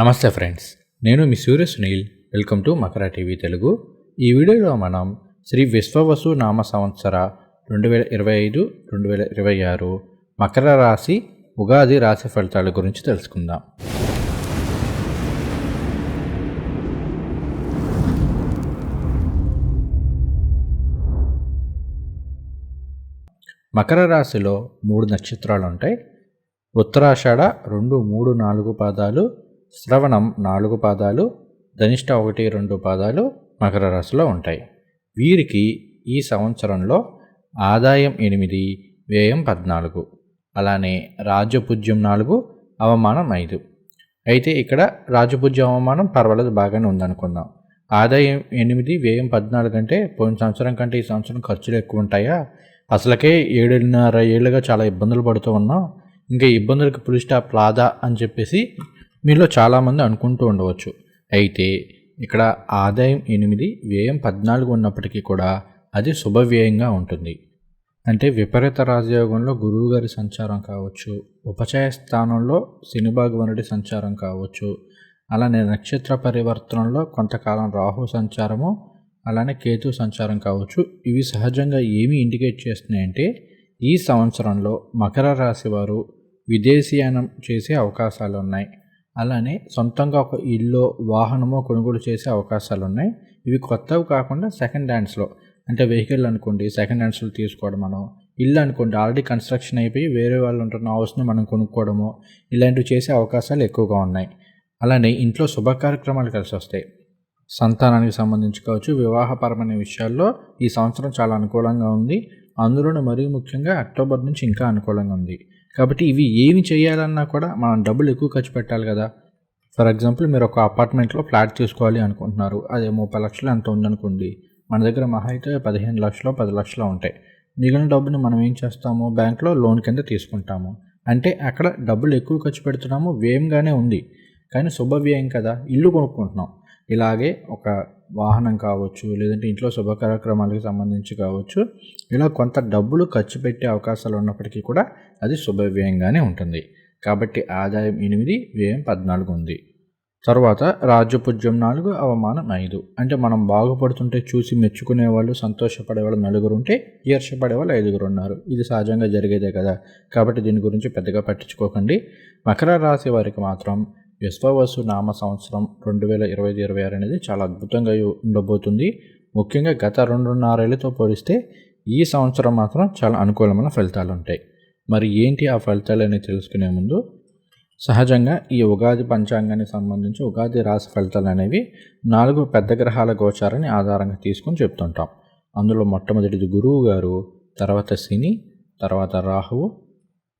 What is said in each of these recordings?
నమస్తే ఫ్రెండ్స్ నేను మీ Surya Sunil. Welcome to Makara TV Telugu. ఈ వీడియోలో మనం శ్రీ విశ్వవసు నామ సంవత్సర రెండు వేల ఇరవై ఐదు రెండు వేల ఇరవై ఆరు మకర రాశి ఉగాది రాశి ఫలితాల గురించి తెలుసుకుందాం. మకర రాశిలో మూడు నక్షత్రాలు ఉంటాయి ఉత్తరాషాఢ రెండు మూడు నాలుగు పాదాలు శ్రవణం నాలుగు పాదాలు ధనిష్ట ఒకటి రెండు పాదాలు మకర రాశిలో ఉంటాయి. వీరికి ఈ సంవత్సరంలో ఆదాయం ఎనిమిది వ్యయం పద్నాలుగు. అలానే రాజపూజ్యం నాలుగు అవమానం ఐదు. అయితే ఇక్కడ రాజపూజ్యం అవమానం పర్వాలేదు బాగానే ఉందనుకుందాం. ఆదాయం ఎనిమిది వ్యయం పద్నాలుగు అంటే పోయిన సంవత్సరం కంటే ఈ సంవత్సరం ఖర్చులు ఎక్కువ ఉంటాయా? అసలకే ఏడున్నర ఏళ్ళుగా చాలా ఇబ్బందులు పడుతూ ఉన్నాం. ఇంకా ఇబ్బందులకు పులి స్టాప్ రాదా అని చెప్పేసి మీలో చాలామంది అనుకుంటూ ఉండవచ్చు. అయితే ఇక్కడ ఆదాయం ఎనిమిది వ్యయం పద్నాలుగు ఉన్నప్పటికీ కూడా అది శుభవ్యయంగా ఉంటుంది. అంటే విపరీత రాజయోగంలో గురువుగారి సంచారం కావచ్చు ఉపచయ స్థానంలో శనిభాగవనుడి సంచారం కావచ్చు అలానే నక్షత్ర పరివర్తనలో కొంతకాలం రాహు సంచారము అలానే కేతు సంచారం కావచ్చు ఇవి సహజంగా ఏమి ఇండికేట్ చేస్తున్నాయంటే ఈ సంవత్సరంలో మకర రాశి వారు విదేశీయానం చేసే అవకాశాలు ఉన్నాయి. అలానే సొంతంగా ఒక ఇల్లు వాహనమో కొనుగోలు చేసే అవకాశాలు ఉన్నాయి ఇవి కొత్తవి కాకుండా సెకండ్ హ్యాండ్స్లో అంటే వెహికల్ అనుకోండి సెకండ్ హ్యాండ్స్లో తీసుకోవడం మనం ఇల్లు అనుకోండి ఆల్రెడీ కన్స్ట్రక్షన్ అయిపోయి వేరే వాళ్ళు ఉంటున్న హౌస్ని మనం కొనుక్కోవడము ఇలాంటివి చేసే అవకాశాలు ఎక్కువగా ఉన్నాయి. అలానే ఇంట్లో శుభ కార్యక్రమాలు కలిసి వస్తాయి. సంతానానికి సంబంధించి కావచ్చు వివాహపరమైన విషయాల్లో ఈ సంవత్సరం చాలా అనుకూలంగా ఉంది. అందులోనూ మరీ ముఖ్యంగా అక్టోబర్ నుంచి ఇంకా అనుకూలంగా ఉంది. కాబట్టి ఇవి ఏమి చేయాలన్నా కూడా మనం డబ్బులు ఎక్కువ ఖర్చు పెట్టాలి కదా. ఫర్ ఎగ్జాంపుల్ మీరు ఒక అపార్ట్మెంట్లో ఫ్లాట్ తీసుకోవాలి అనుకుంటున్నారు. అదే ముప్పై లక్షలు ఎంత ఉందనుకోండి. మన దగ్గర మహా అయితే పదిహేను లక్షలు పది లక్షలు ఉంటాయి. మిగిలిన డబ్బుని మనం ఏం చేస్తాము? బ్యాంక్లో లోన్ కింద తీసుకుంటాము. అంటే అక్కడ డబ్బులు ఎక్కువ ఖర్చు పెడుతున్నాము వ్యయంగానే ఉంది. కానీ శుభ వ్యయం కదా. ఇల్లు కొనుక్కుంటున్నాం. ఇలాగే ఒక వాహనం కావచ్చు లేదంటే ఇంట్లో శుభ కార్యక్రమాలకు సంబంధించి కావచ్చు ఇలా కొంత డబ్బులు ఖర్చు పెట్టే అవకాశాలు ఉన్నప్పటికీ కూడా అది శుభ వ్యయంగానే ఉంటుంది. కాబట్టి ఆదాయం ఎనిమిది వ్యయం పద్నాలుగు ఉంది. తర్వాత రాజ్యపూజ్యం నాలుగు అవమానం ఐదు. అంటే మనం బాగుపడుతుంటే చూసి మెచ్చుకునే వాళ్ళు సంతోషపడే వాళ్ళు నలుగురు ఉంటే ఈర్షపడే వాళ్ళు ఐదుగురు ఉన్నారు. ఇది సహజంగా జరిగేదే కదా. కాబట్టి దీని గురించి పెద్దగా పట్టించుకోకండి. మకర రాశి వారికి మాత్రం విశ్వవసు నామ సంవత్సరం రెండు వేల ఇరవై ఇరవై ఆరు అనేది చాలా అద్భుతంగా ఉండబోతుంది. ముఖ్యంగా గత రెండున్నరేళ్ళతో పోలిస్తే ఈ సంవత్సరం మాత్రం చాలా అనుకూలమైన ఫలితాలు ఉంటాయి. మరి ఏంటి ఆ ఫలితాలు అని తెలుసుకునే ముందు సహజంగా ఈ ఉగాది పంచాంగానికి సంబంధించి ఉగాది రాశి ఫలితాలు అనేవి నాలుగు పెద్ద గ్రహాల గోచారాన్ని ఆధారంగా తీసుకొని చెప్తుంటాం. అందులో మొట్టమొదటిది గురువు గారు తర్వాత శని తర్వాత రాహువు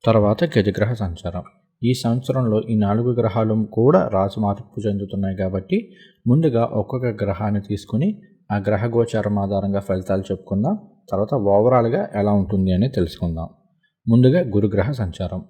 తర్వాత గజగ్రహ సంచారం. ఈ సంవత్సరంలో ఈ నాలుగు గ్రహాలు కూడా రాశి మార్పు చెందుతున్నాయి కాబట్టి ముందుగా ఒక్కొక్క గ్రహాన్ని తీసుకుని ఆ గ్రహ గోచారం ఆధారంగా ఫలితాలు చెప్పుకుందాం. తర్వాత ఓవరాల్గా ఎలా ఉంటుంది అని తెలుసుకుందాం. ముందుగా గురుగ్రహ సంచారం.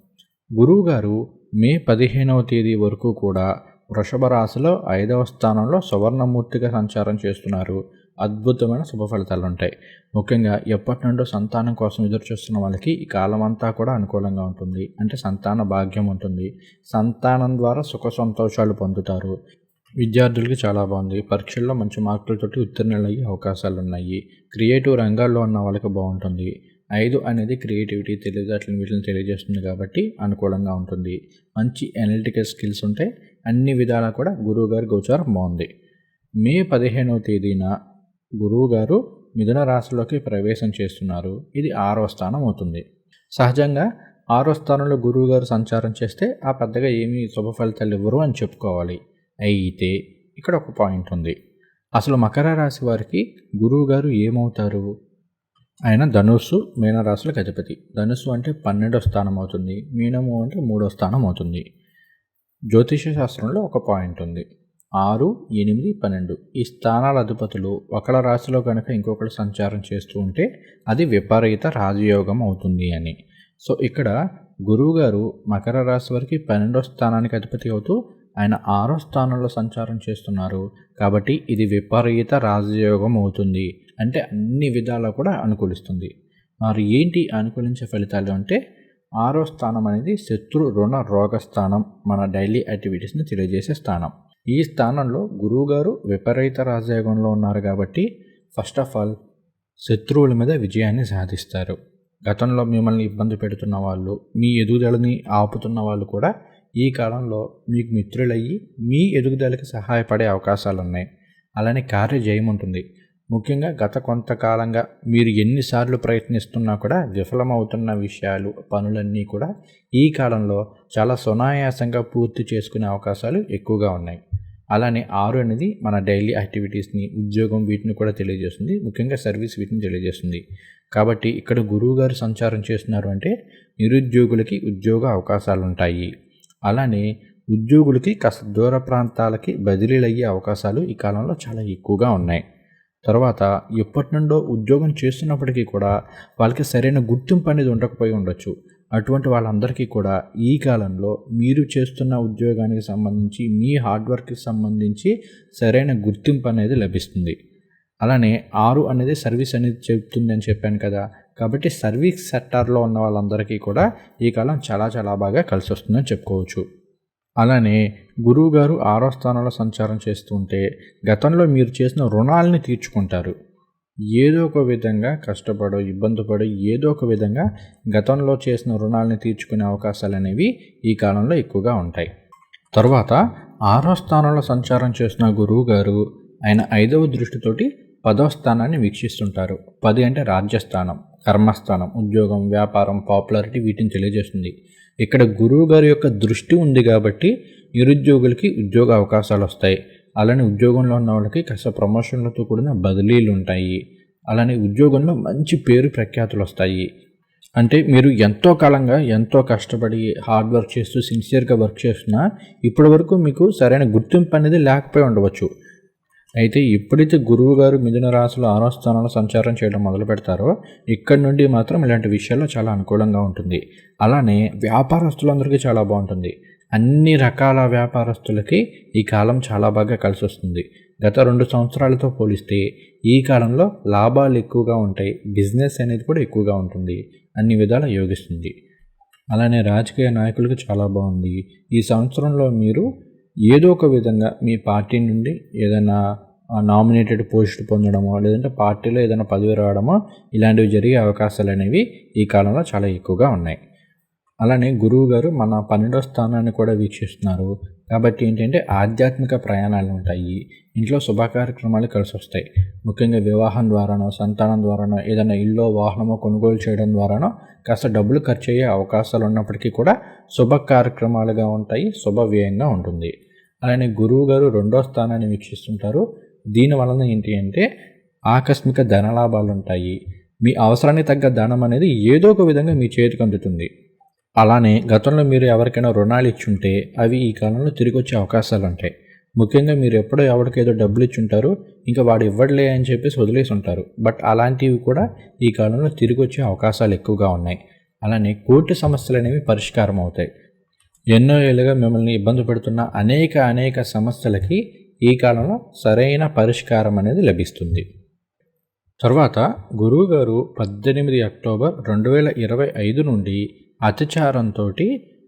గురువు గారు మే పదిహేనవ తేదీ వరకు కూడా వృషభ రాశిలో ఐదవ స్థానంలో సువర్ణమూర్తిగా సంచారం చేస్తున్నారు. అద్భుతమైన శుభ ఫలితాలు ఉంటాయి. ముఖ్యంగా ఎప్పటి నుండో సంతానం కోసం ఎదురు చూస్తున్న వాళ్ళకి ఈ కాలం అంతా కూడా అనుకూలంగా ఉంటుంది. అంటే సంతాన భాగ్యం ఉంటుంది. సంతానం ద్వారా సుఖ సంతోషాలు పొందుతారు. విద్యార్థులకి చాలా బాగుంది. పరీక్షల్లో మంచి మార్కులతోటి ఉత్తీర్ణులయ్యే అవకాశాలు ఉన్నాయి. క్రియేటివ్ రంగాల్లో ఉన్న వాళ్ళకి బాగుంటుంది. ఐదు అనేది క్రియేటివిటీ తెలివితేటలను వీటిని తెలియజేస్తుంది కాబట్టి అనుకూలంగా ఉంటుంది. మంచి అనలిటికల్ స్కిల్స్ ఉంటాయి అన్ని విధాలా కూడా గురువు గారి గోచారం బాగుంది. మే పదిహేనవ తేదీన గురువు గారు మిథున రాశిలోకి ప్రవేశం చేస్తున్నారు. ఇది ఆరో స్థానం అవుతుంది. సహజంగా ఆరో స్థానంలో గురువు గారు సంచారం చేస్తే ఆ పెద్దగా ఏమీ శుభ ఫలితాలు ఇవ్వరు అని చెప్పుకోవాలి. అయితే ఇక్కడ ఒక పాయింట్ ఉంది. అసలు మకర రాశి వారికి గురువు గారు ఏమవుతారు? ఆయన ధనుస్సు మీనరాశులకు అధిపతి. ధనుస్సు అంటే పన్నెండో స్థానం అవుతుంది. మీనము అంటే మూడో స్థానం అవుతుంది. జ్యోతిష శాస్త్రంలో ఒక పాయింట్ ఉంది. ఆరు ఎనిమిది పన్నెండు. ఈ స్థానాల అధిపతులు ఒకళ్ళ రాశిలో కనుక ఇంకొకరు సంచారం చేస్తూ ఉంటే అది విపరీత రాజయోగం అవుతుంది అని. సో ఇక్కడ గురువు గారు మకర రాశి వారికి పన్నెండో స్థానానికి అధిపతి అవుతూ ఆయన ఆరో స్థానంలో సంచారం చేస్తున్నారు. కాబట్టి ఇది విపరీత రాజయోగం అవుతుంది. అంటే అన్ని విధాలా కూడా అనుకూలిస్తుంది. మరి ఏంటి అనుకూలించే ఫలితాలు అంటే ఆరో స్థానం అనేది శత్రు రుణ రోగ స్థానం మన డైలీ యాక్టివిటీస్ని తెలియజేసే స్థానం. ఈ స్థానంలో గురువుగారు విపరీత రాజయోగంలో ఉన్నారు కాబట్టి ఫస్ట్ ఆఫ్ ఆల్ శత్రువుల మీద విజయాన్ని సాధిస్తారు. గతంలో మిమ్మల్ని ఇబ్బంది పెడుతున్న వాళ్ళు మీ ఎదుగుదలని ఆపుతున్న వాళ్ళు కూడా ఈ కాలంలో మీకు మిత్రులయ్యి మీ ఎదుగుదలకి సహాయపడే అవకాశాలు ఉన్నాయి అలానే కార్య జయం ఉంటుంది. ముఖ్యంగా గత కొంతకాలంగా మీరు ఎన్నిసార్లు ప్రయత్నిస్తున్నా కూడా విఫలమవుతున్న విషయాలు పనులన్నీ కూడా ఈ కాలంలో చాలా సునాయాసంగా పూర్తి చేసుకునే అవకాశాలు ఎక్కువగా ఉన్నాయి. అలానే ఆరు అనేది మన డైలీ యాక్టివిటీస్ని ఉద్యోగం వీటిని కూడా తెలియజేస్తుంది. ముఖ్యంగా సర్వీస్ వీటిని తెలియజేస్తుంది. కాబట్టి ఇక్కడ గురువు గారు సంచారం చేస్తున్నారు అంటే నిరుద్యోగులకి ఉద్యోగ అవకాశాలు ఉంటాయి అలానే ఉద్యోగులకి కాస్త దూర ప్రాంతాలకి బదిలీలయ్యే అవకాశాలు ఈ కాలంలో చాలా ఎక్కువగా ఉన్నాయి. తర్వాత ఎప్పటి నుండో ఉద్యోగం చేస్తున్నప్పటికీ కూడా వాళ్ళకి సరైన గుర్తింపు అనేది ఉండకపోయి ఉండొచ్చు. అటువంటి వాళ్ళందరికీ కూడా ఈ కాలంలో మీరు చేస్తున్న ఉద్యోగానికి సంబంధించి మీ హార్డ్ వర్క్కి సంబంధించి సరైన గుర్తింపు అనేది లభిస్తుంది. అలానే ఆరు అనేది సర్వీస్ అనేది చెప్తుంది అని చెప్పాను కదా. కాబట్టి సర్వీస్ సెక్టార్లో ఉన్న వాళ్ళందరికీ కూడా ఈ కాలం చాలా చాలా బాగా కలిసి వస్తుందని చెప్పుకోవచ్చు. అలానే గురువు గారు ఆరో స్థానంలో సంచారం చేస్తుంటే గతంలో మీరు చేసిన రుణాలని తీర్చుకుంటారు. ఏదో ఒక విధంగా కష్టపడో ఇబ్బంది పడో ఏదో ఒక విధంగా గతంలో చేసిన రుణాలని తీర్చుకునే అవకాశాలు అనేవి ఈ కాలంలో ఎక్కువగా ఉంటాయి. తర్వాత ఆరో స్థానంలో సంచారం చేసిన గురువు గారు ఆయన ఐదవ దృష్టితోటి పదవ స్థానాన్ని వీక్షిస్తుంటారు. పది అంటే రాజ్యస్థానం కర్మస్థానం ఉద్యోగం వ్యాపారం పాపులారిటీ వీటిని తెలియజేస్తుంది. ఇక్కడ గురువు గారి యొక్క దృష్టి ఉంది కాబట్టి నిరుద్యోగులకి ఉద్యోగ అవకాశాలు వస్తాయి. అలానే ఉద్యోగంలో ఉన్న వాళ్ళకి కాస్త ప్రమోషన్లతో కూడిన బదిలీలు ఉంటాయి. అలానే ఉద్యోగంలో మంచి పేరు ప్రఖ్యాతులు వస్తాయి. అంటే మీరు ఎంతో కాలంగా ఎంతో కష్టపడి హార్డ్ వర్క్ చేస్తూ సిన్సియర్గా వర్క్ చేస్తున్నా ఇప్పటి వరకు మీకు సరైన గుర్తింపు అనేది లేకపోయి ఉండవచ్చు. అయితే ఎప్పుడైతే గురువు గారు మిథున రాశిలో ఆరో స్థానంలో సంచారం చేయడం మొదలు పెడతారో ఇక్కడి నుండి మాత్రం ఇలాంటి విషయాల్లో చాలా అనుకూలంగా ఉంటుంది. అలానే వ్యాపారస్తులందరికీ చాలా బాగుంటుంది. అన్ని రకాల వ్యాపారస్తులకి ఈ కాలం చాలా బాగా కలిసి వస్తుంది గత రెండు సంవత్సరాలతో పోలిస్తే ఈ కాలంలో లాభాలు ఎక్కువగా ఉంటాయి. బిజినెస్ అనేది కూడా ఎక్కువగా ఉంటుంది. అన్ని విధాల యోగిస్తుంది. అలానే రాజకీయ నాయకులకు చాలా బాగుంది. ఈ సంవత్సరంలో మీరు ఏదో ఒక విధంగా మీ పార్టీ నుండి ఏదైనా నామినేటెడ్ పోస్ట్ పొందడమో లేదంటే పార్టీలో ఏదైనా పదవి రావడమో ఇలాంటివి జరిగే అవకాశాలు అనేవి ఈ కాలంలో చాలా ఎక్కువగా ఉన్నాయి. అలానే గురువు గారు మన పన్నెండో స్థానాన్ని కూడా వీక్షిస్తున్నారు. కాబట్టి ఏంటంటే ఆధ్యాత్మిక ప్రయాణాలు ఉంటాయి. ఇంట్లో శుభ కార్యక్రమాలు కలిసి వస్తాయి. ముఖ్యంగా వివాహం ద్వారానో సంతానం ద్వారానో ఏదైనా ఇల్లు వాహనమో కొనుగోలు చేయడం ద్వారానో కాస్త డబ్బులు ఖర్చు అయ్యే అవకాశాలు ఉన్నప్పటికీ కూడా శుభ కార్యక్రమాలుగా ఉంటాయి. శుభ వ్యయంగా ఉంటుంది. అలానే గురువు గారు రెండో స్థానాన్ని వీక్షిస్తుంటారు. దీని వలన ఏంటి అంటే ఆకస్మిక ధనలాభాలు ఉంటాయి. మీ అవసరానికి తగ్గ ధనం అనేది ఏదో ఒక విధంగా మీ చేతికి అందుతుంది. అలానే గతంలో మీరు ఎవరికైనా రుణాలు ఇచ్చుంటే అవి ఈ కాలంలో తిరిగి వచ్చే అవకాశాలు ఉంటాయి ముఖ్యంగా మీరు ఎప్పుడో ఎవరికేదో డబ్బులు ఇచ్చుంటారు ఇంకా వాడు ఇవ్వడలే అని చెప్పేసి వదిలేసి ఉంటారు బట్ అలాంటివి కూడా ఈ కాలంలో తిరిగి వచ్చే అవకాశాలు ఎక్కువగా ఉన్నాయి. అలానే కోర్టు సమస్యలు అనేవి పరిష్కారం అవుతాయి. ఎన్నో ఏళ్ళుగా మిమ్మల్ని ఇబ్బంది పెడుతున్న అనేక అనేక సమస్యలకి ఈ కాలంలో సరైన పరిష్కారం అనేది లభిస్తుంది. తర్వాత గురువుగారు పద్దెనిమిది అక్టోబర్ రెండు వేల ఇరవై ఐదు నుండి అతిచారంతో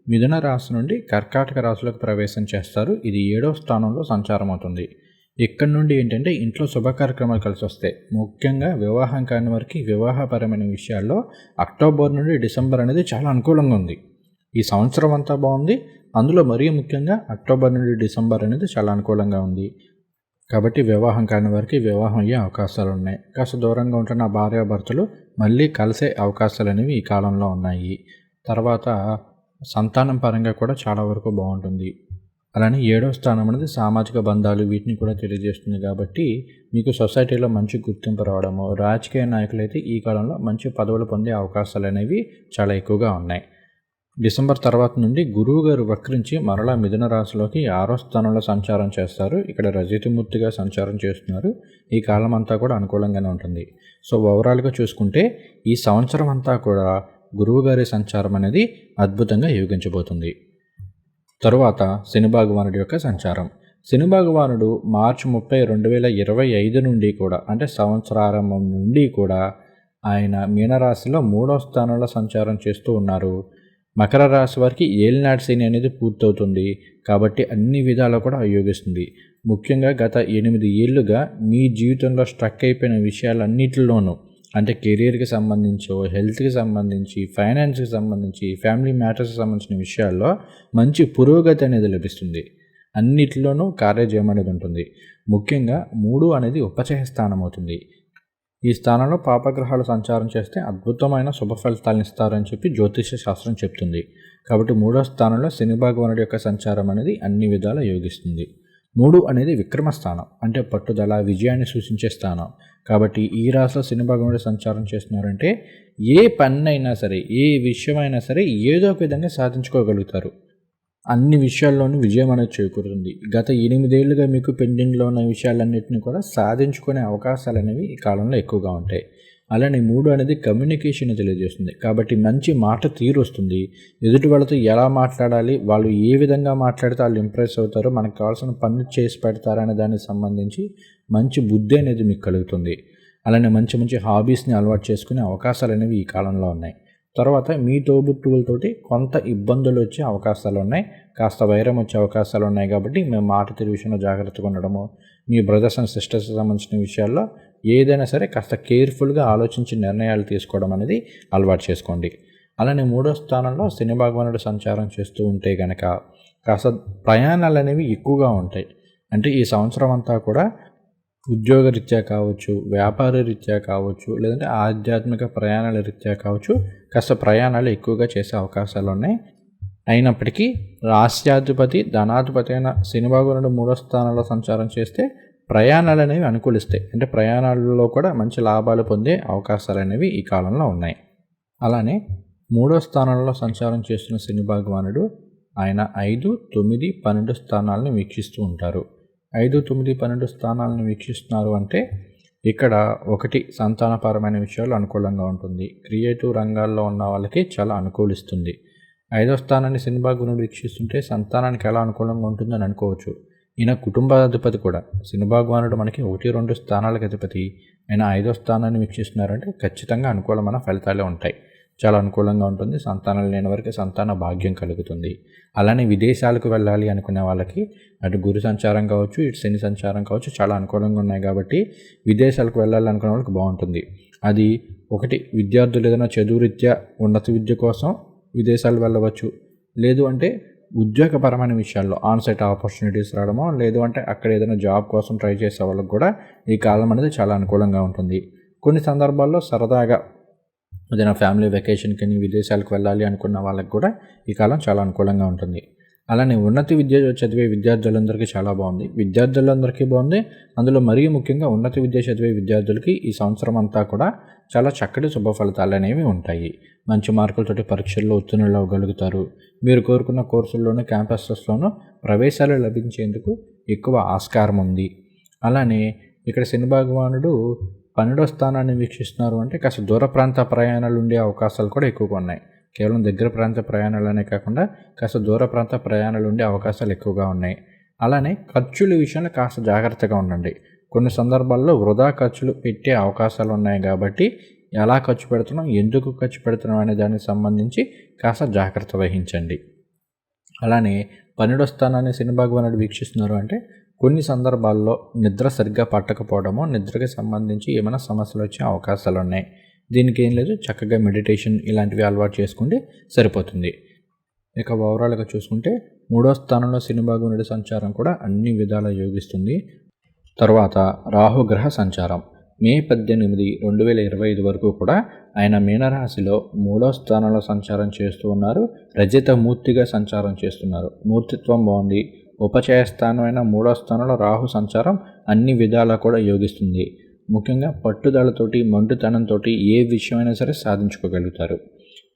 మిథున రాశి నుండి కర్కాటక రాశిలోకి ప్రవేశం చేస్తారు. ఇది ఏడవ స్థానంలో సంచారం అవుతుంది ఇక్కడ నుండి ఏంటంటే ఇంట్లో శుభ కార్యక్రమాలు కలిసి వస్తాయి ముఖ్యంగా వివాహం కాని వారికి వివాహపరమైన విషయాల్లో అక్టోబర్ నుండి డిసెంబర్ అనేది చాలా అనుకూలంగా ఉంది. ఈ సంవత్సరం అంతా బాగుంది. అందులో మరీ ముఖ్యంగా అక్టోబర్ నుండి డిసెంబర్ అనేది చాలా అనుకూలంగా ఉంది. కాబట్టి వివాహం కాని వారికి వివాహం అయ్యే అవకాశాలు ఉన్నాయి. కాస్త దూరంగా ఉంటున్న భార్యాభర్తలు మళ్ళీ కలిసే అవకాశాలు అనేవి ఈ కాలంలో ఉన్నాయి. తర్వాత సంతానం పరంగా కూడా చాలా వరకు బాగుంటుంది. అలానే ఏడో స్థానం అనేది సామాజిక బంధాలు వీటిని కూడా తెలియజేస్తుంది కాబట్టి మీకు సొసైటీలో మంచి గుర్తింపు రావడము రాజకీయ నాయకులైతే ఈ కాలంలో మంచి పదవులు పొందే అవకాశాలు అనేవి చాలా ఎక్కువగా ఉన్నాయి. డిసెంబర్ తర్వాత నుండి గురువు గారు వక్రించి మరలా మిథున రాశిలోకి ఆరో స్థానంలో సంచారం చేస్తారు. ఇక్కడ రజితమూర్తిగా సంచారం చేస్తున్నారు. ఈ కాలం అంతా కూడా అనుకూలంగానే ఉంటుంది. సో ఓవరాల్గా చూసుకుంటే ఈ సంవత్సరం అంతా కూడా గురువుగారి సంచారం అనేది అద్భుతంగా యోగించబోతుంది. తరువాత శని భగవానుడి యొక్క సంచారం. శని భగవానుడు మార్చి ముప్పై రెండు వేల ఇరవై ఐదు నుండి కూడా అంటే సంవత్సరారంభం నుండి కూడా ఆయన మీనరాశిలో మూడో స్థానంలో సంచారం చేస్తూ ఉన్నారు. మకర రాశి వారికి ఏలినాటి శని అనేది పూర్తవుతుంది. కాబట్టి అన్ని విధాలు కూడా ఉపయోగిస్తుంది ముఖ్యంగా గత ఎనిమిది ఏళ్ళుగా మీ జీవితంలో స్ట్రక్ అయిపోయిన విషయాలన్నిటిలోనూ అంటే కెరీర్కి సంబంధించో హెల్త్కి సంబంధించి ఫైనాన్స్కి సంబంధించి ఫ్యామిలీ మ్యాటర్స్కి సంబంధించిన విషయాల్లో మంచి పురోగతి అనేది లభిస్తుంది. అన్నిటిలోనూ కార్యజయం అనేది ఉంటుంది. ముఖ్యంగా మూడు అనేది ఉపచయ స్థానం అవుతుంది. ఈ స్థానంలో పాపగ్రహాలు సంచారం చేస్తే అద్భుతమైన శుభ ఫలితాలను ఇస్తారని చెప్పి జ్యోతిష శాస్త్రం చెప్తుంది. కాబట్టి మూడో స్థానంలో శని భగవానుడి యొక్క సంచారం అనేది అన్ని విధాల యోగిస్తుంది. మూడు అనేది విక్రమ స్థానం అంటే పట్టుదల విజయాన్ని సూచించే స్థానం. కాబట్టి ఈ రాశిలో శని భగవానుడు సంచారం చేస్తున్నారంటే ఏ పన్నైనా సరే ఏ విషయమైనా సరే ఏదో ఒక విధంగా సాధించుకోగలుగుతారు. అన్ని విషయాల్లోనూ విజయం అనేది చేకూరుతుంది. గత ఎనిమిదేళ్ళుగా మీకు పెండింగ్లో ఉన్న విషయాలన్నింటినీ కూడా సాధించుకునే అవకాశాలు అనేవి ఈ కాలంలో ఎక్కువగా ఉంటాయి. అలానే మూడు అనేది కమ్యూనికేషన్ తెలియజేస్తుంది. కాబట్టి మంచి మాట తీరు వస్తుంది. ఎదుటి వాళ్ళతో ఎలా మాట్లాడాలి వాళ్ళు ఏ విధంగా మాట్లాడితే వాళ్ళు ఇంప్రెస్ అవుతారో మనకు కావాల్సిన పనులు చేసి పెడతారనే దానికి సంబంధించి మంచి బుద్ధి అనేది మీకు కలుగుతుంది. అలానే మంచి మంచి హాబీస్ని అలవాటు చేసుకునే అవకాశాలు అనేవి ఈ కాలంలో ఉన్నాయి. తర్వాత మీ తోబుట్టువులతోటి కొంత ఇబ్బందులు వచ్చే అవకాశాలు ఉన్నాయి. కాస్త వైరం వచ్చే అవకాశాలు ఉన్నాయి కాబట్టి మేము మాట తీరు విషయంలో జాగ్రత్తగా ఉండడము మీ బ్రదర్స్ అండ్ సిస్టర్స్ సంబంధించిన విషయాల్లో ఏదైనా సరే కాస్త కేర్ఫుల్గా ఆలోచించి నిర్ణయాలు తీసుకోవడం అనేది అలవాటు చేసుకోండి. అలానే మూడో స్థానంలో శని భగవానుడు సంచారం చేస్తూ ఉంటే కనుక కాస్త ప్రయాణాలు అనేవి ఎక్కువగా ఉంటాయి. అంటే ఈ సంవత్సరం అంతా కూడా ఉద్యోగ రీత్యా కావచ్చు వ్యాపార రీత్యా కావచ్చు లేదంటే ఆధ్యాత్మిక ప్రయాణాల రీత్యా కావచ్చు కాస్త ప్రయాణాలు ఎక్కువగా చేసే అవకాశాలు ఉన్నాయి. అయినప్పటికీ రాష్ట్రాధిపతి ధనాధిపతి అయిన శనిభాగునుడు మూడో స్థానంలో సంచారం చేస్తే ప్రయాణాలు అనేవి అనుకూలిస్తాయి. అంటే ప్రయాణాలలో కూడా మంచి లాభాలు పొందే అవకాశాలు అనేవి ఈ కాలంలో ఉన్నాయి. అలానే మూడో స్థానంలో సంచారం చేస్తున్న శని భగవానుడు ఆయన ఐదు తొమ్మిది పన్నెండు స్థానాలను వీక్షిస్తూ ఉంటారు. ఐదు తొమ్మిది పన్నెండు స్థానాలను వీక్షిస్తున్నారు అంటే ఇక్కడ ఒకటి సంతానపరమైన విషయాలు అనుకూలంగా ఉంటుంది. క్రియేటివ్ రంగాల్లో ఉన్న వాళ్ళకి చాలా అనుకూలిస్తుంది. ఐదో స్థానాన్ని సినిభాగునుడు వీక్షిస్తుంటే సంతానానికి ఎలా అనుకూలంగా ఉంటుందని అనుకోవచ్చు. ఈయన కుటుంబాధిపతి కూడా. సినిభాగ్వానుడు మనకి ఒకటి రెండు స్థానాలకు అధిపతి. ఆయన ఐదో స్థానాన్ని వీక్షిస్తున్నారంటే ఖచ్చితంగా అనుకూలమైన ఫలితాలే ఉంటాయి. చాలా అనుకూలంగా ఉంటుంది. సంతానం లేని వరకు సంతాన భాగ్యం కలుగుతుంది. అలానే విదేశాలకు వెళ్ళాలి అనుకునే వాళ్ళకి అటు గురు సంచారం కావచ్చు ఇటు శని సంచారం కావచ్చు చాలా అనుకూలంగా ఉన్నాయి కాబట్టి విదేశాలకు వెళ్ళాలి అనుకునే వాళ్ళకి బాగుంటుంది. అది ఒకటి విద్యార్థులు ఏదైనా చదువు రీత్యా ఉన్నత విద్య కోసం విదేశాలు వెళ్ళవచ్చు. లేదు అంటే ఉద్యోగపరమైన విషయాల్లో ఆన్సైట్ ఆపర్చునిటీస్ రావడమో లేదు అంటే అక్కడ ఏదైనా జాబ్ కోసం ట్రై చేసే వాళ్ళకి కూడా ఈ కాలం అనేది చాలా అనుకూలంగా ఉంటుంది. కొన్ని సందర్భాల్లో సరదాగా ఏదైనా ఫ్యామిలీ వెకేషన్కి విదేశాలకు వెళ్ళాలి అనుకున్న వాళ్ళకి కూడా ఈ కాలం చాలా అనుకూలంగా ఉంటుంది. అలానే ఉన్నత విద్య చదివే విద్యార్థులందరికీ చాలా బాగుంది. విద్యార్థులందరికీ బాగుంది. అందులో మరీ ముఖ్యంగా ఉన్నత విద్య చదివే విద్యార్థులకి ఈ సంవత్సరం అంతా కూడా చాలా చక్కటి శుభ ఫలితాలు అనేవి ఉంటాయి. మంచి మార్కులతోటి పరీక్షల్లో ఉత్తీర్ణులు అవ్వగలుగుతారు. మీరు కోరుకున్న కోర్సుల్లోనూ క్యాంపస్లోనూ ప్రవేశాలు లభించేందుకు ఎక్కువ ఆస్కారం ఉంది. అలానే ఇక్కడ శని భగవానుడు పన్నెండో స్థానాన్ని వీక్షిస్తున్నారు అంటే కాస్త దూర ప్రాంత ప్రయాణాలు ఉండే అవకాశాలు కూడా ఎక్కువగా ఉన్నాయి. కేవలం దగ్గర ప్రాంత ప్రయాణాలనే కాకుండా కాస్త దూర ప్రాంత ప్రయాణాలు ఉండే అవకాశాలు ఎక్కువగా ఉన్నాయి. అలానే ఖర్చుల విషయంలో కాస్త జాగ్రత్తగా ఉండండి. కొన్ని సందర్భాల్లో వృధా ఖర్చులు పెట్టే అవకాశాలు ఉన్నాయి కాబట్టి ఎలా ఖర్చు పెడుతున్నాం ఎందుకు ఖర్చు పెడుతున్నాం అనే దానికి సంబంధించి కాస్త జాగ్రత్త వహించండి. అలానే పన్నెండో స్థానాన్ని శని భగవానుడు వీక్షిస్తున్నారు అంటే కొన్ని సందర్భాల్లో నిద్ర సరిగ్గా పట్టకపోవడమో నిద్రకి సంబంధించి ఏమైనా సమస్యలు వచ్చే అవకాశాలు ఉన్నాయి దీనికి ఏం లేదు చక్కగా మెడిటేషన్ ఇలాంటివి అలవాటు చేసుకుంటే సరిపోతుంది. ఇక ఓవరాల్గా చూసుకుంటే మూడో స్థానంలో శనిభాగునుడి సంచారం కూడా అన్ని విధాలా యోగిస్తుంది. తర్వాత రాహుగ్రహ సంచారం. మే పద్దెనిమిది రెండు వేల ఇరవై ఐదు వరకు కూడా ఆయన మీనరాశిలో మూడో స్థానంలో సంచారం చేస్తూ ఉన్నారు. రజత మూర్తిగా సంచారం చేస్తున్నారు. మూర్తిత్వం బాగుంది. ఉపచయ స్థానమైన మూడో స్థానంలో రాహు సంచారం అన్ని విధాలా కూడా యోగిస్తుంది. ముఖ్యంగా పట్టుదలతోటి మంటుతనంతో ఏ విషయమైనా సరే సాధించుకోగలుగుతారు.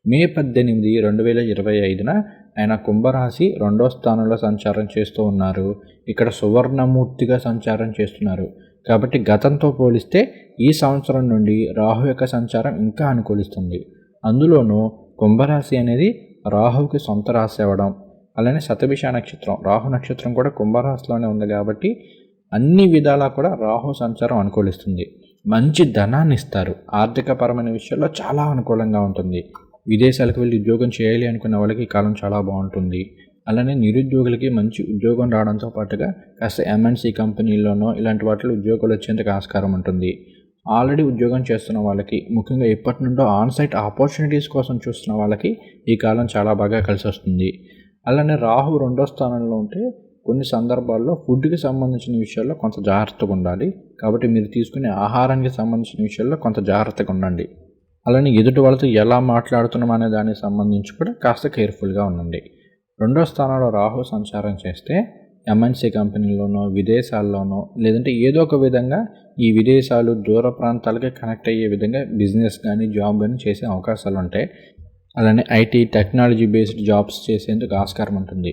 మే పద్దెనిమిది రెండు వేల ఇరవై ఐదున ఆయన కుంభరాశి రెండో స్థానంలో సంచారం చేస్తూ ఉన్నారు. ఇక్కడ సువర్ణమూర్తిగా సంచారం చేస్తున్నారు. కాబట్టి గతంతో పోలిస్తే ఈ సంవత్సరం నుండి రాహు యొక్క సంచారం ఇంకా అనుకూలిస్తుంది. అందులోనూ కుంభరాశి అనేది రాహుకి సొంత రాశి అవ్వడం అలానే శతభిష నక్షత్రం రాహు నక్షత్రం కూడా కుంభరాశిలోనే ఉంది కాబట్టి అన్ని విధాలా కూడా రాహు సంచారం అనుకూలిస్తుంది. మంచి ధనాన్ని ఇస్తారు. ఆర్థికపరమైన విషయాల్లో చాలా అనుకూలంగా ఉంటుంది. విదేశాలకు వెళ్ళి ఉద్యోగం చేయాలి అనుకున్న వాళ్ళకి ఈ కాలం చాలా బాగుంటుంది. అలానే నిరుద్యోగులకి మంచి ఉద్యోగం రావడంతో పాటుగా కాస్త ఎంఎన్సీ కంపెనీల్లోనో ఇలాంటి వాటిలో ఉద్యోగాలు వచ్చేందుకు ఆస్కారం ఉంటుంది. ఆల్రెడీ ఉద్యోగం చేస్తున్న వాళ్ళకి ముఖ్యంగా ఎప్పటి నుండో ఆన్ సైట్ ఆపర్చునిటీస్ కోసం చూస్తున్న వాళ్ళకి ఈ కాలం చాలా బాగా కలిసి వస్తుంది అలానే రాహు రెండో స్థానంలో ఉంటే కొన్ని సందర్భాల్లో ఫుడ్కి సంబంధించిన విషయాల్లో కొంత జాగ్రత్తగా ఉండాలి. కాబట్టి మీరు తీసుకునే ఆహారానికి సంబంధించిన విషయాల్లో కొంత జాగ్రత్తగా ఉండండి. అలానే ఎదుటి వాళ్ళతో ఎలా మాట్లాడుతున్నాం అనే దానికి సంబంధించి కూడా కాస్త కేర్ఫుల్గా ఉండండి. రెండో స్థానంలో రాహు సంచారం చేస్తే ఎంఎన్సీ కంపెనీలోనో విదేశాల్లోనో లేదంటే ఏదో ఒక విధంగా ఈ విదేశాలు దూర ప్రాంతాలకి కనెక్ట్ అయ్యే విధంగా బిజినెస్ కానీ జాబ్ కానీ చేసే అవకాశాలు ఉంటాయి. అలానే ఐటీ టెక్నాలజీ బేస్డ్ జాబ్స్ చేసేందుకు ఆస్కారం ఉంటుంది.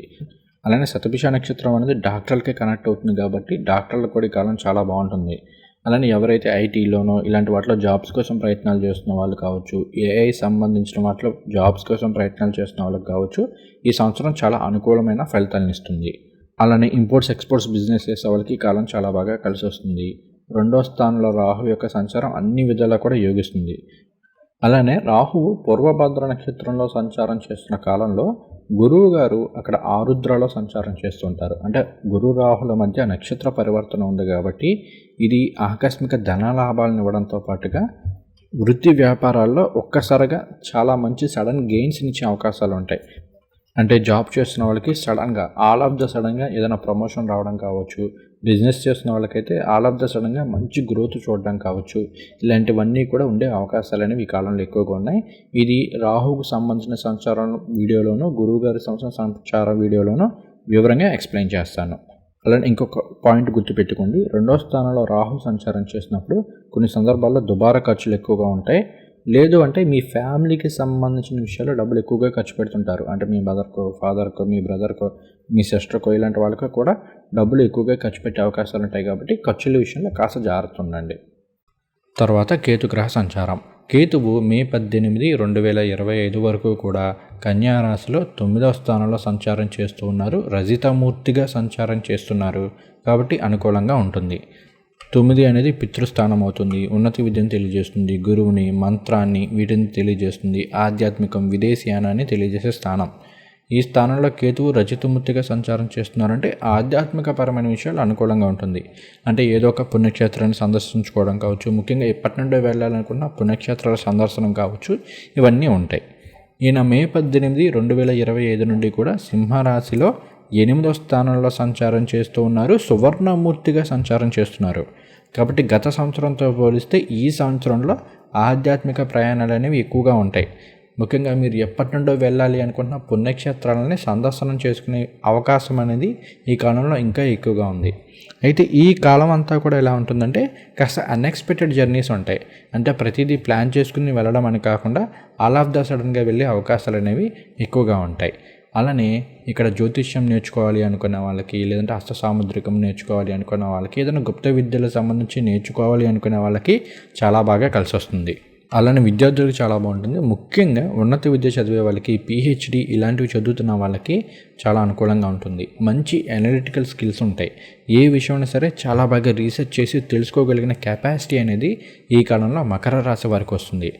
అలానే శతభిష నక్షత్రం అనేది డాక్టర్లకే కనెక్ట్ అవుతుంది కాబట్టి డాక్టర్లకు కూడా ఈ కాలం చాలా బాగుంటుంది. అలానే ఎవరైతే ఐటీలోనో ఇలాంటి వాటిలో జాబ్స్ కోసం ప్రయత్నాలు చేస్తున్న వాళ్ళు కావచ్చు ఏఐ సంబంధించిన వాటిలో జాబ్స్ కోసం ప్రయత్నాలు చేస్తున్న వాళ్ళకి కావచ్చు ఈ సంవత్సరం చాలా అనుకూలమైన ఫలితాలను ఇస్తుంది. అలానే ఇంపోర్ట్స్ ఎక్స్పోర్ట్స్ బిజినెస్ చేసే వాళ్ళకి కాలం చాలా బాగా కలిసి వస్తుంది. రెండో స్థానంలో రాహు యొక్క సంచారం అన్ని విధాలా కూడా యోగిస్తుంది. అలానే రాహువు పూర్వభద్ర నక్షత్రంలో సంచారం చేస్తున్న కాలంలో గురువు గారు అక్కడ ఆరుద్రలో సంచారం చేస్తుంటారు. అంటే గురు రాహుల మధ్య నక్షత్ర పరివర్తన ఉంది కాబట్టి ఇది ఆకస్మిక ధన లాభాలను ఇవ్వడంతో పాటుగా వృత్తి వ్యాపారాల్లో ఒక్కసారిగా చాలా మంచి సడన్ గెయిన్స్ ఇచ్చే అవకాశాలు ఉంటాయి. అంటే జాబ్ చేస్తున్న వాళ్ళకి సడన్గా ఆల్ ఆఫ్ ద సడన్గా ఏదైనా ప్రమోషన్ రావడం కావచ్చు బిజినెస్ చేస్తున్న వాళ్ళకైతే ఆల్ ఆఫ్ ద సడన్గా మంచి గ్రోత్ చూడడం కావచ్చు. ఇలాంటివన్నీ కూడా ఉండే అవకాశాలు అనేవి ఈ కాలంలో ఎక్కువగా ఉన్నాయి. ఇది రాహుకు సంబంధించిన సంచారం వీడియోలోను గురువు గారి సంవత్సరం సంచార వీడియోలోను వివరంగా ఎక్స్ప్లెయిన్ చేస్తాను. అలానే ఇంకొక పాయింట్ గుర్తుపెట్టుకోండి. రెండో స్థానంలో రాహు సంచారం చేసినప్పుడు కొన్ని సందర్భాల్లో దుబారా ఖర్చులు ఎక్కువగా ఉంటాయి. లేదు అంటే మీ ఫ్యామిలీకి సంబంధించిన విషయాల్లో డబ్బులు ఎక్కువగా ఖర్చు పెడుతుంటారు. అంటే మీ మదర్కో ఫాదర్కో మీ బ్రదర్కో మీ సిస్టర్కో ఇలాంటి వాళ్ళకో కూడా డబ్బులు ఎక్కువగా ఖర్చు పెట్టే అవకాశాలు ఉంటాయి కాబట్టి ఖర్చుల విషయంలో కాస్త జాగ్రత్త ఉండండి. తర్వాత కేతుగ్రహ సంచారం. కేతువు మే పద్దెనిమిది రెండు వేల ఇరవై ఐదు వరకు కూడా కన్యారాశిలో తొమ్మిదవ స్థానంలో సంచారం చేస్తూ ఉన్నారు. రజితమూర్తిగా సంచారం చేస్తున్నారు కాబట్టి అనుకూలంగా ఉంటుంది. తొమ్మిది అనేది పితృస్థానం అవుతుంది ఉన్నత విద్యను తెలియజేస్తుంది. గురువుని మంత్రాన్ని వీటిని తెలియజేస్తుంది. ఆధ్యాత్మికం విదేశీయానాన్ని తెలియజేసే స్థానం. ఈ స్థానంలో కేతువు రచితమూర్తిగా సంచారం చేస్తున్నారంటే ఆధ్యాత్మిక పరమైన విషయాలు అనుకూలంగా ఉంటుంది. అంటే ఏదో ఒక పుణ్యక్షేత్రాన్ని సందర్శించుకోవడం కావచ్చు ముఖ్యంగా ఎప్పటి నుండి వెళ్ళాలనుకున్న పుణ్యక్షేత్రాల సందర్శనం కావచ్చు ఇవన్నీ ఉంటాయి. ఈయన మే పద్దెనిమిది రెండు వేల ఇరవై ఐదు నుండి కూడా సింహరాశిలో ఎనిమిదో స్థానంలో సంచారం చేస్తూ ఉన్నారు సువర్ణమూర్తిగా సంచారం చేస్తున్నారు. కాబట్టి గత సంవత్సరంతో పోలిస్తే ఈ సంవత్సరంలో ఆధ్యాత్మిక ప్రయాణాలు అనేవి ఎక్కువగా ఉంటాయి. ముఖ్యంగా మీరు ఎప్పటి నుండో వెళ్ళాలి అనుకున్న పుణ్యక్షేత్రాలని సందర్శనం చేసుకునే అవకాశం అనేది ఈ కాలంలో ఇంకా ఎక్కువగా ఉంది. అయితే ఈ కాలం అంతా కూడా ఎలా ఉంటుందంటే కాస్త అన్ఎక్స్పెక్టెడ్ జర్నీస్ ఉంటాయి. అంటే ప్రతిదీ ప్లాన్ చేసుకుని వెళ్ళడం అని కాకుండా ఆల్ ఆఫ్ ద సడన్గా వెళ్ళే అవకాశాలు అనేవి ఎక్కువగా ఉంటాయి. అలానే ఇక్కడ జ్యోతిష్యం నేర్చుకోవాలి అనుకున్న వాళ్ళకి లేదంటే హస్త సాముద్రికం నేర్చుకోవాలి అనుకున్న వాళ్ళకి ఏదైనా గుప్త విద్యలకు సంబంధించి నేర్చుకోవాలి అనుకునే వాళ్ళకి చాలా బాగా కలిసి వస్తుంది. అలానే విద్యార్థులకు చాలా బాగుంటుంది. ముఖ్యంగా ఉన్నత విద్య చదివే వాళ్ళకి పిహెచ్డి ఇలాంటివి చదువుతున్న వాళ్ళకి చాలా అనుకూలంగా ఉంటుంది. మంచి అనలిటికల్ స్కిల్స్ ఉంటాయి. ఏ విషయమైనా సరే చాలా బాగా రీసెర్చ్ చేసి తెలుసుకోగలిగిన కెపాసిటీ అనేది ఈ కాలంలో మకర రాశి వారికి వస్తుంది.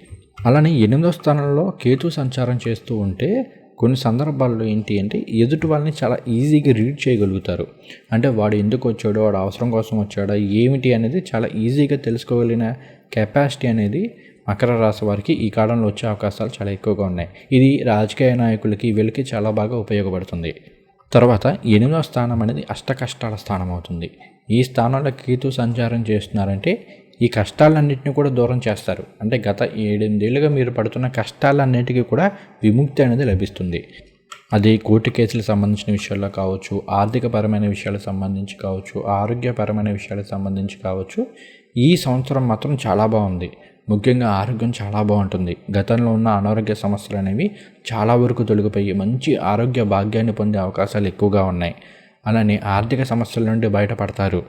అలానే ఎనిమిదో స్థానంలో కేతు సంచారం చేస్తూ ఉంటే కొన్ని సందర్భాల్లో ఏంటి అంటే ఎదుటి వాళ్ళని చాలా ఈజీగా రీడ్ చేయగలుగుతారు. అంటే వాడు ఎందుకు వచ్చాడో వాడు అవసరం కోసం వచ్చాడా ఏమిటి అనేది చాలా ఈజీగా తెలుసుకోగలిగిన కెపాసిటీ అనేది మకర రాశి వారికి ఈ కాలంలో వచ్చే అవకాశాలు చాలా ఎక్కువగా ఉన్నాయి. ఇది రాజకీయ నాయకులకి వీళ్ళకి చాలా బాగా ఉపయోగపడుతుంది. తర్వాత ఎనిమిదవ స్థానం అనేది అష్ట కష్టాల స్థానం అవుతుంది. ఈ స్థానంలో కేతు సంచారం చేస్తున్నారంటే ఈ కష్టాలన్నింటినీ కూడా దూరం చేస్తారు. అంటే గత ఏడెనిమిదేళ్ళుగా మీరు పడుతున్న కష్టాలన్నిటికీ కూడా విముక్తి అనేది లభిస్తుంది. అది కోర్టు కేసులకు సంబంధించిన విషయాల్లో కావచ్చు ఆర్థికపరమైన విషయాలకు సంబంధించి కావచ్చు ఆరోగ్యపరమైన విషయాలకు సంబంధించి కావచ్చు ఈ సంవత్సరం మాత్రం చాలా బాగుంది. ముఖ్యంగా ఆరోగ్యం చాలా బాగుంటుంది. గతంలో ఉన్న అనారోగ్య సమస్యలు అనేవి చాలా వరకు తొలగిపోయి మంచి ఆరోగ్య భాగ్యాన్ని పొందే అవకాశాలు ఎక్కువగా ఉన్నాయి. అలానే ఆర్థిక సమస్యల నుండి బయటపడతారు.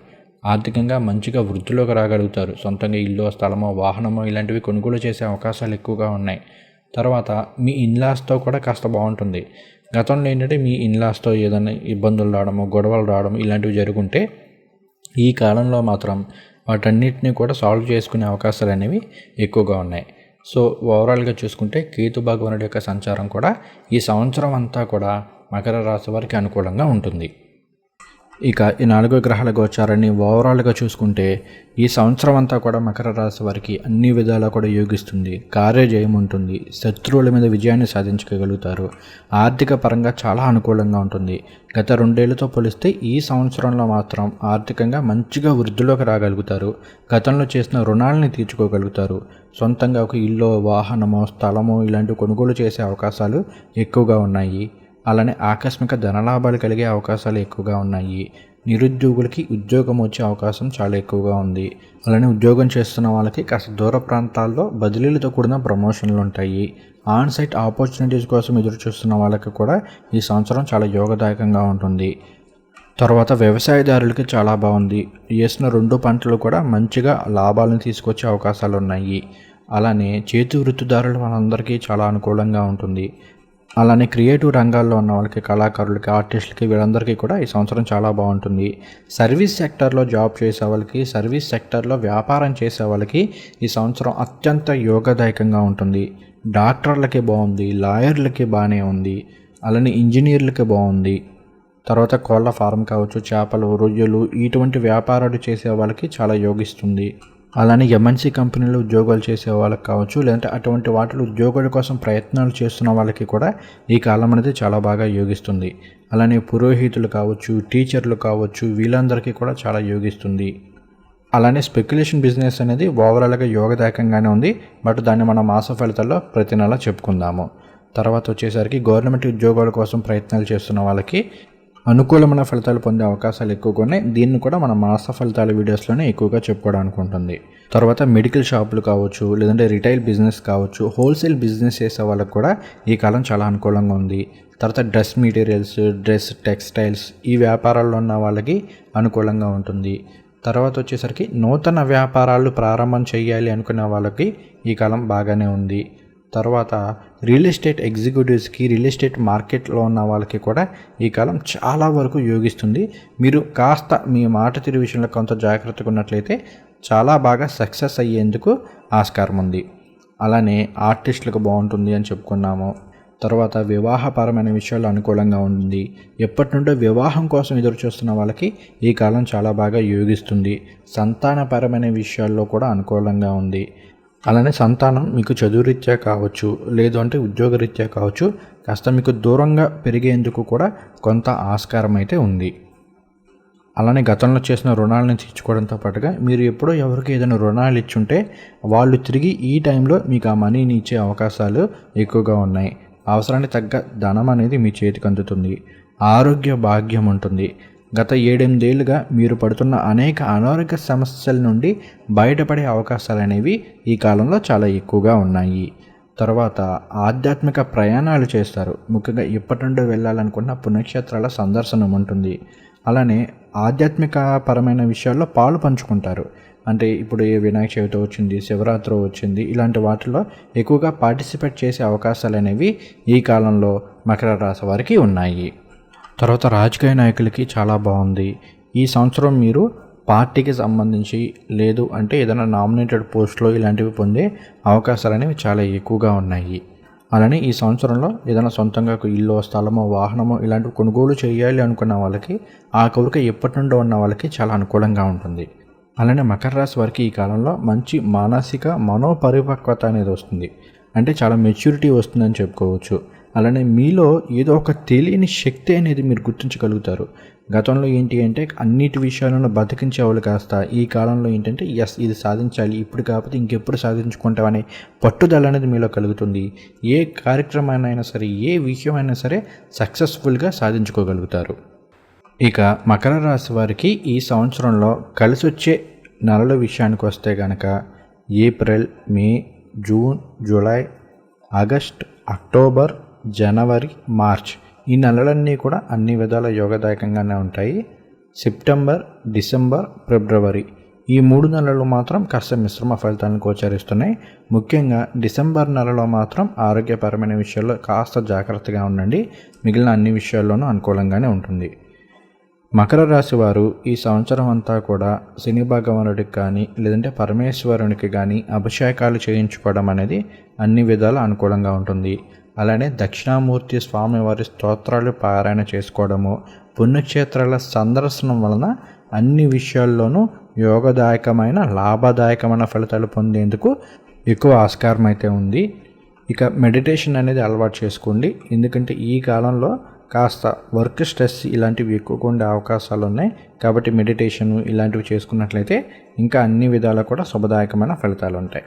ఆర్థికంగా మంచిగా వృద్ధిలోకి రాగలుగుతారు. సొంతంగా ఇల్లు స్థలమో వాహనమో ఇలాంటివి కొనుగోలు చేసే అవకాశాలు ఎక్కువగా ఉన్నాయి. తర్వాత మీ ఇన్లాస్తో కూడా కాస్త బాగుంటుంది. గతంలో ఏంటంటే మీ ఇన్లాస్తో ఏదైనా ఇబ్బందులు రావడము గొడవలు రావడం ఇలాంటివి జరుగుంటే ఈ కాలంలో మాత్రం వాటన్నిటిని కూడా సాల్వ్ చేసుకునే అవకాశాలు అనేవి ఎక్కువగా ఉన్నాయి. సో ఓవరాల్గా చూసుకుంటే కేతు భగవానుడి యొక్క సంచారం కూడా ఈ సంవత్సరం అంతా కూడా మకర రాశి వారికి అనుకూలంగా ఉంటుంది. ఇక ఈ నాలుగో గ్రహాల గోచారాన్ని ఓవరాల్గా చూసుకుంటే ఈ సంవత్సరం అంతా కూడా మకర రాశి వారికి అన్ని విధాలా కూడా యోగిస్తుంది. కార్యజయం ఉంటుంది. శత్రువుల మీద విజయాన్ని సాధించగలుగుతారు. ఆర్థిక పరంగా చాలా అనుకూలంగా ఉంటుంది. గత రెండేళ్ళతో పోలిస్తే ఈ సంవత్సరంలో మాత్రం ఆర్థికంగా మంచిగా వృద్ధిలోకి రాగలుగుతారు. గతంలో చేసిన రుణాలని తీర్చుకోగలుగుతారు. సొంతంగా ఒక ఇల్లు వాహనమో స్థలమో ఇలాంటి కొనుగోలు చేసే అవకాశాలు ఎక్కువగా ఉన్నాయి. అలానే ఆకస్మిక ధనలాభాలు కలిగే అవకాశాలు ఎక్కువగా ఉన్నాయి. నిరుద్యోగులకి ఉద్యోగం వచ్చే అవకాశం చాలా ఎక్కువగా ఉంది. అలానే ఉద్యోగం చేస్తున్న వాళ్ళకి కాస్త దూర ప్రాంతాల్లో బదిలీలతో కూడిన ప్రమోషన్లు ఉంటాయి. ఆన్ సైట్ ఆపర్చునిటీస్ కోసం ఎదురు చూస్తున్న వాళ్ళకి కూడా ఈ సంవత్సరం చాలా యోగదాయకంగా ఉంటుంది. తర్వాత వ్యవసాయదారులకి చాలా బాగుంది. వేసిన రెండు పంటలు కూడా మంచిగా లాభాలను తీసుకొచ్చే అవకాశాలు ఉన్నాయి. అలానే చేతి వృత్తిదారులు వాళ్ళందరికీ చాలా అనుకూలంగా ఉంటుంది. అలానే క్రియేటివ్ రంగాల్లో ఉన్న వాళ్ళకి కళాకారులకి ఆర్టిస్టులకి వీళ్ళందరికీ కూడా ఈ సంవత్సరం చాలా బాగుంటుంది. సర్వీస్ సెక్టర్లో జాబ్ చేసే వాళ్ళకి సర్వీస్ సెక్టర్లో వ్యాపారం చేసే వాళ్ళకి ఈ సంవత్సరం అత్యంత యోగదాయకంగా ఉంటుంది. డాక్టర్లకి బాగుంది లాయర్లకి బాగానే ఉంది అలానే ఇంజనీర్లకి బాగుంది. తర్వాత కోళ్ళ ఫారం కావచ్చు చేపలు రొయ్యలు ఇటువంటి వ్యాపారాలు చేసే వాళ్ళకి చాలా యోగిస్తుంది. అలానే ఎంఎన్సీ కంపెనీలో ఉద్యోగాలు చేసే వాళ్ళకి కావచ్చు లేదంటే అటువంటి వాటిలో ఉద్యోగాల కోసం ప్రయత్నాలు చేస్తున్న వాళ్ళకి కూడా ఈ కాలం అనేది చాలా బాగా యోగిస్తుంది. అలానే పురోహితులు కావచ్చు టీచర్లు కావచ్చు వీళ్ళందరికీ కూడా చాలా యోగిస్తుంది. అలానే స్పెక్యులేషన్ బిజినెస్ అనేది ఓవరాల్గా యోగదాయకంగానే ఉంది. బట్ దాన్ని మన మాస ఫలితాల్లో ప్రతి నెల చెప్పుకుందాము. తర్వాత వచ్చేసరికి గవర్నమెంట్ ఉద్యోగాల కోసం ప్రయత్నాలు చేస్తున్న వాళ్ళకి అనుకూలమైన ఫలితాలు పొందే అవకాశాలు ఎక్కువగా ఉన్నాయి. దీన్ని కూడా మన మాస ఫలితాల వీడియోస్లోనే ఎక్కువగా చెప్పుకోవడానికి ఉంటుంది. తర్వాత మెడికల్ షాపులు కావచ్చు లేదంటే రిటైల్ బిజినెస్ కావచ్చు హోల్సేల్ బిజినెస్ చేసే వాళ్ళకి కూడా ఈ కాలం చాలా అనుకూలంగా ఉంది. తర్వాత డ్రెస్ మెటీరియల్స్ డ్రెస్ టెక్స్టైల్స్ ఈ వ్యాపారాల్లో ఉన్న వాళ్ళకి అనుకూలంగా ఉంటుంది. తర్వాత వచ్చేసరికి నూతన వ్యాపారాలు ప్రారంభం చేయాలి అనుకునే వాళ్ళకి ఈ కాలం బాగానే ఉంది. తర్వాత రియల్ ఎస్టేట్ ఎగ్జిక్యూటివ్స్కి రియల్ ఎస్టేట్ మార్కెట్లో ఉన్న వాళ్ళకి కూడా ఈ కాలం చాలా వరకు యోగిస్తుంది. మీరు కాస్త మీ మాట తీరు విషయంలో కొంత జాగ్రత్తగా ఉన్నట్లయితే చాలా బాగా సక్సెస్ అయ్యేందుకు ఆస్కారం ఉంది. అలానే ఆర్టిస్టులకు బాగుంటుంది అని చెప్పుకున్నాము. తర్వాత వివాహపరమైన విషయాలు అనుకూలంగా ఉంది. ఎప్పటి నుండో వివాహం కోసం ఎదురు చూస్తున్న వాళ్ళకి ఈ కాలం చాలా బాగా యోగిస్తుంది. సంతానపరమైన విషయాల్లో కూడా అనుకూలంగా ఉంది. అలానే సంతానం మీకు చదువురీత్యా కావచ్చు లేదు అంటే ఉద్యోగరీత్యా కావచ్చు కాస్త మీకు దూరంగా పెరిగేందుకు కూడా కొంత ఆస్కారం అయితే ఉంది. అలానే గతంలో చేసిన రుణాలను తీర్చుకోవడంతో పాటుగా మీరు ఎప్పుడో ఎవరికి ఏదైనా రుణాలు ఇచ్చుంటే వాళ్ళు తిరిగి ఈ టైంలో మీకు ఆ మనీని ఇచ్చే అవకాశాలు ఎక్కువగా ఉన్నాయి. అవసరానికి తగ్గ ధనం అనేది మీ చేతికి అందుతుంది. ఆరోగ్య భాగ్యం ఉంటుంది. గత ఏడెనిమిదేళ్ళుగా మీరు పడుతున్న అనేక అనారోగ్య సమస్యల నుండి బయటపడే అవకాశాలు అనేవి ఈ కాలంలో చాలా ఎక్కువగా ఉన్నాయి. తర్వాత ఆధ్యాత్మిక ప్రయాణాలు చేస్తారు. ముఖ్యంగా ఇప్పటి నుండి వెళ్ళాలనుకున్న పుణ్యక్షేత్రాల సందర్శనం ఉంటుంది. అలానే ఆధ్యాత్మిక పరమైన విషయాల్లో పాలు పంచుకుంటారు. అంటే ఇప్పుడు ఏ వినాయక చవితి వచ్చింది శివరాత్రి వచ్చింది ఇలాంటి వాటిలో ఎక్కువగా పార్టిసిపేట్ చేసే అవకాశాలు అనేవి ఈ కాలంలో మకర రాశి వారికి ఉన్నాయి. తర్వాత రాజకీయ నాయకులకి చాలా బాగుంది. ఈ సంవత్సరం మీరు పార్టీకి సంబంధించి లేదు అంటే ఏదైనా నామినేటెడ్ పోస్ట్లో ఇలాంటివి పొందే అవకాశాలు అనేవి చాలా ఎక్కువగా ఉన్నాయి. అలానే ఈ సంవత్సరంలో ఏదైనా సొంతంగా ఒక ఇల్లు స్థలమో వాహనమో ఇలాంటివి కొనుగోలు చేయాలి అనుకున్న వాళ్ళకి ఆ కోరిక ఎప్పటి నుండో ఉన్న వాళ్ళకి చాలా అనుకూలంగా ఉంటుంది. అలానే మకర రాశి వారికి ఈ కాలంలో మంచి మానసిక మనోపరిపక్వత అనేది వస్తుంది. అంటే చాలా మెచ్యూరిటీ వస్తుందని చెప్పుకోవచ్చు. అలానే మీలో ఏదో ఒక తెలియని శక్తి అనేది మీరు గుర్తించగలుగుతారు. గతంలో ఏంటి అంటే అన్నిటి విషయాలను బతికించేవాళ్ళు కాస్త ఈ కాలంలో ఏంటంటే ఎస్ ఇది సాధించాలి ఇప్పుడు కాకపోతే ఇంకెప్పుడు సాధించుకుంటామనే పట్టుదల అనేది మీలో కలుగుతుంది. ఏ కార్యక్రమాన్నైనా సరే ఏ విషయమైనా సరే సక్సెస్ఫుల్గా సాధించుకోగలుగుతారు. ఇక మకర రాశి వారికి ఈ సంవత్సరంలో కలిసి వచ్చే నెలల విషయానికి వస్తే కనుక April May June July August October జనవరి మార్చ్. ఈ నెలలన్నీ కూడా అన్ని విధాల యోగదాయకంగానే ఉంటాయి. సెప్టెంబర్ డిసెంబర్ ఫిబ్రవరి. ఈ మూడు నెలలు మాత్రం కాస్త మిశ్రమ ఫలితాలను గోచరిస్తున్నాయి. ముఖ్యంగా డిసెంబర్ నెలలో మాత్రం ఆరోగ్యపరమైన విషయాల్లో కాస్త జాగ్రత్తగా ఉండండి. మిగిలిన అన్ని విషయాల్లోనూ అనుకూలంగానే ఉంటుంది. మకర రాశి వారు ఈ సంవత్సరం అంతా కూడా శని భగవానుడికి కానీ లేదంటే పరమేశ్వరునికి కానీ అభిషేకాలు చేయించుకోవడం అనేది అన్ని విధాలు అనుకూలంగా ఉంటుంది. అలానే దక్షిణామూర్తి స్వామివారి స్తోత్రాలు పారాయణ చేసుకోవడము పుణ్యక్షేత్రాల సందర్శనం వలన అన్ని విషయాల్లోనూ యోగదాయకమైన లాభదాయకమైన ఫలితాలు పొందేందుకు ఎక్కువ ఆస్కారం అయితే ఉంది. ఇక మెడిటేషన్ అనేది అలవాటు చేసుకోండి. ఎందుకంటే ఈ కాలంలో కాస్త వర్క్ స్ట్రెస్ ఇలాంటివి ఎక్కువగా ఉండే అవకాశాలు ఉన్నాయి కాబట్టి మెడిటేషన్ ఇలాంటివి చేసుకున్నట్లయితే ఇంకా అన్ని విధాలు కూడా శుభదాయకమైన ఫలితాలు ఉంటాయి